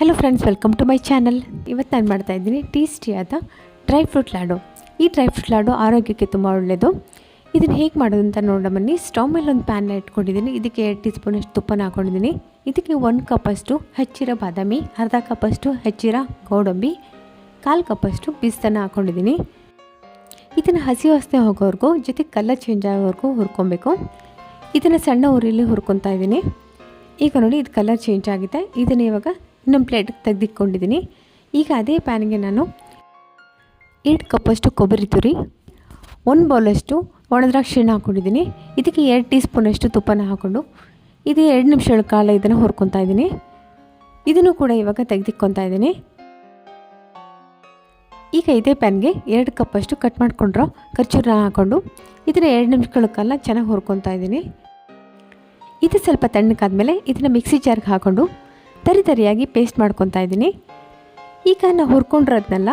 Hello friends welcome to my channel ಇವತ್ತು ನಾನು ಮಾಡ್ತಾ ಇದ್ದೀನಿ ಟೇಸ್ಟಿಯಾದ ಡ್ರೈ ಫ್ರೂಟ್ ಲಾಡು. ಈ ಡ್ರೈ ಫ್ರೂಟ್ ಲಾಡು ಆರೋಗ್ಯಕ್ಕೆ ತುಂಬ ಒಳ್ಳೆಯದು ಇದನ್ನು ಹೇಗೆ ಮಾಡೋದು ಅಂತ ನೋಡೋ ಬನ್ನಿ. ಸ್ಟವ್ ಮೇಲೆ ಒಂದು ಪ್ಯಾನ್ ಇಟ್ಕೊಂಡಿದ್ದೀನಿ. ಇದಕ್ಕೆ ಎರಡು ಟೀ ಸ್ಪೂನಷ್ಟು ತುಪ್ಪನ ಹಾಕೊಂಡಿದ್ದೀನಿ. ಇದಕ್ಕೆ ಒಂದು ಕಪ್ಪಷ್ಟು ಹಚ್ಚಿರೋ ಬಾದಾಮಿ, ಅರ್ಧ ಕಪ್ಪಷ್ಟು ಹಚ್ಚಿರೋ ಗೋಡಂಬಿ, ಕಾಲು ಕಪ್ಪಷ್ಟು ಬಿಸ್ತನ ಹಾಕ್ಕೊಂಡಿದ್ದೀನಿ ಇದನ್ನು ಹಸಿ ವಾಸನೆ ಹೋಗೋವರೆಗೂ, ಜೊತೆ ಕಲರ್ ಚೇಂಜ್ ಆಗೋವರೆಗೂ ಹುರ್ಕೊಬೇಕು. ಇದನ್ನು ಸಣ್ಣ ಊರಲ್ಲಿ ಹುರ್ಕೊತಾ ಇದ್ದೀನಿ. ಈಗ ನೋಡಿ, ಇದು ಕಲರ್ ಚೇಂಜ್ ಆಗಿದೆ. ಇದನ್ನು ಇವಾಗ ಇನ್ನೊಂದು ಪ್ಲೇಟ್ ತೆಗೆದಿಟ್ಕೊಂಡಿದ್ದೀನಿ. ಈಗ ಅದೇ ಪ್ಯಾನ್ಗೆ ನಾನು ಎರಡು ಕಪ್ಪಷ್ಟು ಕೊಬ್ಬರಿ ತುರಿ, ಒಂದು ಬೌಲಷ್ಟು ಒಣದ್ರಾಕ್ಷಿ ಹಣ್ಣು ಹಾಕ್ಕೊಂಡಿದ್ದೀನಿ. ಇದಕ್ಕೆ ಎರಡು ಟೀ ಸ್ಪೂನಷ್ಟು ತುಪ್ಪನ ಹಾಕ್ಕೊಂಡು ಇದು ಎರಡು ನಿಮಿಷಗಳ ಕಾಲ ಇದನ್ನು ಹುರ್ಕೊತಾ ಇದ್ದೀನಿ. ಇದನ್ನು ಕೂಡ ಇವಾಗ ತೆಗೆದಿಕ್ಕೊತಾ ಇದ್ದೀನಿ. ಈಗ ಇದೇ ಪ್ಯಾನ್ಗೆ ಎರಡು ಕಪ್ಪಷ್ಟು ಕಟ್ ಮಾಡಿಕೊಂಡ್ರೋ ಖರ್ಚೂರನ್ನ ಹಾಕ್ಕೊಂಡು ಇದನ್ನು ಎರಡು ನಿಮಿಷಗಳ ಕಾಲ ಚೆನ್ನಾಗಿ ಹುರ್ಕೊತಾ ಇದ್ದೀನಿ. ಇದು ಸ್ವಲ್ಪ ತಣ್ಣಗಾದ್ಮೇಲೆ ಇದನ್ನು ಮಿಕ್ಸಿ ಜಾರ್ಗೆ ಹಾಕ್ಕೊಂಡು ತರಿ ತರಿಯಾಗಿ ಪೇಸ್ಟ್ ಮಾಡ್ಕೊತಾ ಇದ್ದೀನಿ. ಈಗ ನಾನು ಹುರ್ಕೊಂಡಿರೋದನ್ನೆಲ್ಲ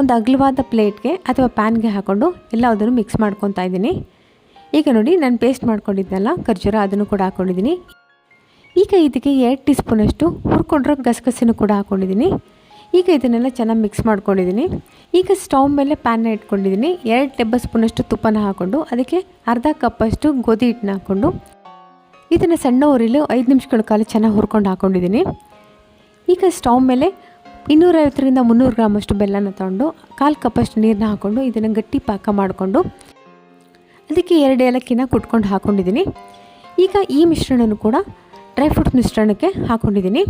ಒಂದು ಅಗಲವಾದ ಪ್ಲೇಟ್ಗೆ ಅಥವಾ ಪ್ಯಾನ್ಗೆ ಹಾಕ್ಕೊಂಡು ಎಲ್ಲದನ್ನು ಮಿಕ್ಸ್ ಮಾಡ್ಕೊತಾ ಇದ್ದೀನಿ. ಈಗ ನೋಡಿ ನಾನು ಪೇಸ್ಟ್ ಮಾಡ್ಕೊಂಡಿದ್ದೆಲ್ಲ ಖರ್ಜೂರ ಅದನ್ನು ಕೂಡ ಹಾಕ್ಕೊಂಡಿದ್ದೀನಿ ಈಗ ಇದಕ್ಕೆ ಎರಡು ಟೀ ಸ್ಪೂನಷ್ಟು ಹುರ್ಕೊಂಡಿರೋ ಗಸಗಸೆನೂ ಕೂಡ ಹಾಕ್ಕೊಂಡಿದ್ದೀನಿ ಈಗ ಇದನ್ನೆಲ್ಲ ಚೆನ್ನಾಗಿ ಮಿಕ್ಸ್ ಮಾಡ್ಕೊಂಡಿದ್ದೀನಿ. ಈಗ ಸ್ಟವ್ ಮೇಲೆ ಪ್ಯಾನ್ನ ಇಟ್ಕೊಂಡಿದ್ದೀನಿ. ಎರಡು ಟೇಬಲ್ ಸ್ಪೂನಷ್ಟು ತುಪ್ಪನ ಹಾಕ್ಕೊಂಡು ಅದಕ್ಕೆ ಅರ್ಧ ಕಪ್ಪಷ್ಟು ಗೋಧಿ ಹಿಟ್ಟನ್ನ ಹಾಕ್ಕೊಂಡು ಇದನ್ನು ಸಣ್ಣ ಊರಿಲು ಐದು ನಿಮಿಷಗಳ ಕಾಲ ಚೆನ್ನಾಗಿ ಹುರ್ಕೊಂಡು ಹಾಕ್ಕೊಂಡಿದ್ದೀನಿ ಈಗ ಸ್ಟವ್ ಮೇಲೆ ಇನ್ನೂರೈವತ್ತರಿಂದ ಮುನ್ನೂರು ಗ್ರಾಮಷ್ಟು ಬೆಲ್ಲನ ತೊಗೊಂಡು, ಕಾಲು ಕಪ್ಪಷ್ಟು ನೀರನ್ನ ಹಾಕ್ಕೊಂಡು ಇದನ್ನು ಗಟ್ಟಿ ಪಾಕ ಮಾಡಿಕೊಂಡು, ಅದಕ್ಕೆ ಎರಡು ಏಲಕ್ಕಿನ ಕುಟ್ಕೊಂಡು ಹಾಕ್ಕೊಂಡಿದ್ದೀನಿ ಈಗ ಈ ಮಿಶ್ರಣನೂ ಕೂಡ ಡ್ರೈ ಫ್ರೂಟ್ ಮಿಶ್ರಣಕ್ಕೆ ಹಾಕ್ಕೊಂಡಿದ್ದೀನಿ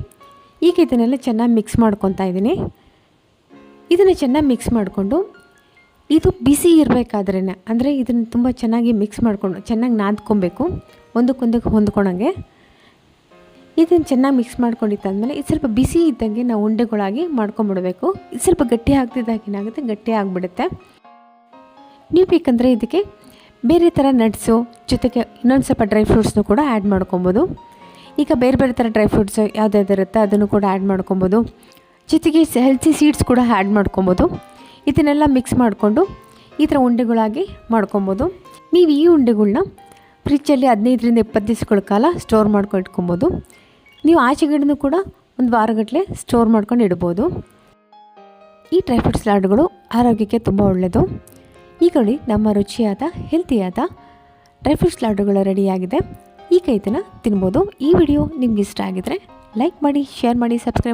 ಈಗ ಇದನ್ನೆಲ್ಲ ಚೆನ್ನಾಗಿ ಮಿಕ್ಸ್ ಮಾಡ್ಕೊತಾ ಇದ್ದೀನಿ. ಇದನ್ನು ಚೆನ್ನಾಗಿ ಮಿಕ್ಸ್ ಮಾಡಿಕೊಂಡು, ಇದು ಬಿಸಿ ಇರಬೇಕಾದ್ರೇ ಅಂದರೆ ಇದನ್ನು ತುಂಬ ಚೆನ್ನಾಗಿ ಮಿಕ್ಸ್ ಮಾಡಿಕೊಂಡು, ಚೆನ್ನಾಗಿ ನಾದ್ಕೊಬೇಕು, ಒಂದಕ್ಕೊಂದಕ್ಕೆ ಹೊಂದ್ಕೊಳಂಗೆ ಇದನ್ನು ಚೆನ್ನಾಗಿ ಮಿಕ್ಸ್ ಮಾಡ್ಕೊಂಡಿದ್ದಾದ್ಮೇಲೆ ಇದು ಸ್ವಲ್ಪ ಬಿಸಿ ಇದ್ದಂಗೆ ನಾವು ಉಂಡೆಗಳಾಗಿ ಮಾಡ್ಕೊಂಬಿಡಬೇಕು. ಇದು ಸ್ವಲ್ಪ ಗಟ್ಟಿ ಆಗ್ತಿದ್ದಾಗ ಏನಾಗುತ್ತೆ? ಗಟ್ಟಿ ಆಗಿಬಿಡುತ್ತೆ. ನೀವು ಬೇಕಂದರೆ ಇದಕ್ಕೆ ಬೇರೆ ಥರ ನಟ್ಸು ಜೊತೆಗೆ ಇನ್ನೊಂದು ಸ್ವಲ್ಪ ಡ್ರೈ ಫ್ರೂಟ್ಸ್ನು ಕೂಡ ಆ್ಯಡ್ ಮಾಡ್ಕೊಬೋದು. ಈಗ ಬೇರೆ ಬೇರೆ ಥರ ಡ್ರೈ ಫ್ರೂಟ್ಸ್ ಯಾವುದ್ಯಾವ್ದು ಇರುತ್ತೆ ಅದನ್ನು ಕೂಡ ಆ್ಯಡ್ ಮಾಡ್ಕೊಬೋದು. ಜೊತೆಗೆ ಹೆಲ್ತಿ ಸೀಡ್ಸ್ ಕೂಡ ಆ್ಯಡ್ ಮಾಡ್ಕೊಬೋದು. ಇದನ್ನೆಲ್ಲ ಮಿಕ್ಸ್ ಮಾಡಿಕೊಂಡು ಈ ಥರ ಉಂಡೆಗಳಾಗಿ ಮಾಡ್ಕೊಬೋದು. ನೀವು ಈ ಉಂಡೆಗಳನ್ನ ಫ್ರಿಜ್ಜಲ್ಲಿ ಹದಿನೈದರಿಂದ ಇಪ್ಪತ್ತು ದಿವಸಗಳ ಕಾಲ ಸ್ಟೋರ್ ಮಾಡ್ಕೊಂಡು ಇಟ್ಕೊಬೋದು ನೀವು ಆಚೆಗಡೆನೂ ಕೂಡ ಒಂದು ವಾರಗಟ್ಟಲೆ ಸ್ಟೋರ್ ಮಾಡ್ಕೊಂಡು ಇಡ್ಬೋದು. ಈ ಡ್ರೈ ಫ್ರೂಟ್ಸ್ ಲಾಡುಗಳು ಆರೋಗ್ಯಕ್ಕೆ ತುಂಬ ಒಳ್ಳೆಯದು ಈಗ ನಮ್ಮ ರುಚಿಯಾದ ಹೆಲ್ತಿಯಾದ ಡ್ರೈ ಫ್ರೂಟ್ಸ್ ಲಾಡುಗಳು ರೆಡಿಯಾಗಿದೆ ಈ ಕೈತನ ತಿನ್ಬೋದು. ಈ ವಿಡಿಯೋ ನಿಮ್ಗೆ ಇಷ್ಟ ಆಗಿದರೆ ಲೈಕ್ ಮಾಡಿ ಶೇರ್ ಮಾಡಿ ಸಬ್ಸ್ಕ್ರೈಬ್